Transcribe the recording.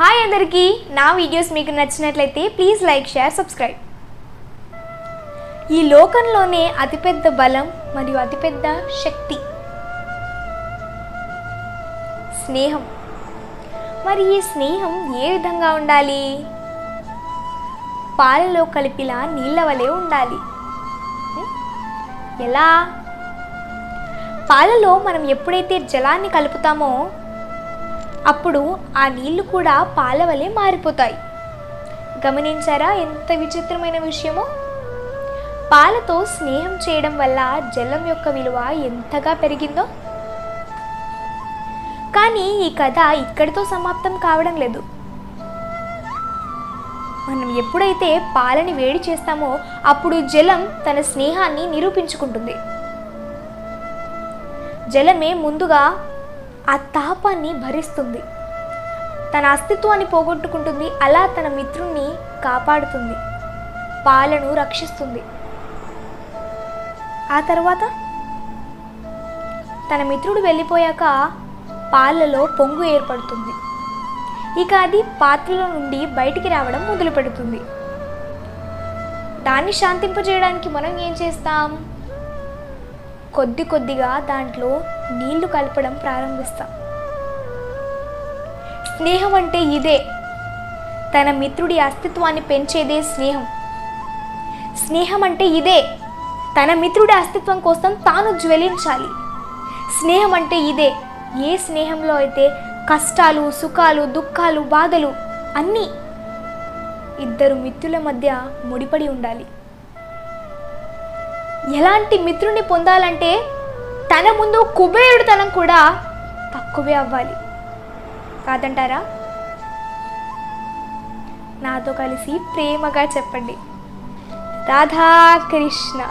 Hi అందరికీ. నా videos మీకు నచ్చినట్లయితే ప్లీజ్ లైక్ షేర్ సబ్స్క్రైబ్. ఈ లోకంలోనే అతిపెద్ద బలం మరియు అతిపెద్ద శక్తి. స్నేహం. మరి ఈ స్నేహం ఏ విధంగా ఉండాలి? పాలలో కలిపిలా నీళ్ళ వలె ఉండాలి. ఎలా? పాలలో మనం ఎప్పుడైతే జలాన్ని కలుపుతామో అప్పుడు ఆ నీళ్ళు కూడా పాల వలె మారిపోతాయి. గమనించారా ఎంత విచిత్రమైన విషయమో? పాలతో స్నేహం చేయడం వల్ల జలం యొక్క విలువ ఎంతగా పెరిగిందో? కానీ ఈ కథ ఇక్కడితో సమాప్తం కావడం లేదు. మనం ఎప్పుడైతే పాలని వేడి చేస్తామో అప్పుడు జలం తన స్నేహాన్ని నిరూపించుకుంటుంది. జలమే ముందుగా ఆ తాపాన్ని భరిస్తుంది. తన అస్తిత్వాన్ని పోగొట్టుకుంటుంది అలా తన మిత్రుణ్ణి కాపాడుతుంది. పాలను రక్షిస్తుంది. ఆ తర్వాత? తన మిత్రుడు వెళ్ళిపోయాక పాలలో పొంగు ఏర్పడుతుంది. ఇక అది పాత్రలో నుండి బయటికి రావడం మొదలు పెడుతుంది దాన్ని శాంతింపజేయడానికి మనం ఏం చేస్తాం? కొద్ది కొద్దిగా దాంట్లో నీళ్ళు కలపడం ప్రారంభిస్తాం. స్నేహం అంటే ఇదే. తన మిత్రుడి అస్తిత్వాన్ని పెంచేదే స్నేహం. స్నేహం అంటే ఇదే. తన మిత్రుడి అస్తిత్వం కోసం తాను జ్వలించాలి. స్నేహం అంటే ఇదే. ఏ స్నేహంలో అయితే కష్టాలు సుఖాలు దుఃఖాలు బాధలు అన్నీ ఇద్దరు మిత్రుల మధ్య ముడిపడి ఉండాలి. ఎలాంటి మిత్రుని పొందాలంటే తన ముందు కుబేరుడుతనం కూడా తక్కువే అవ్వాలి. కాదంటారా? నాతో కలిసి ప్రేమగా చెప్పండి. రాధాకృష్ణ.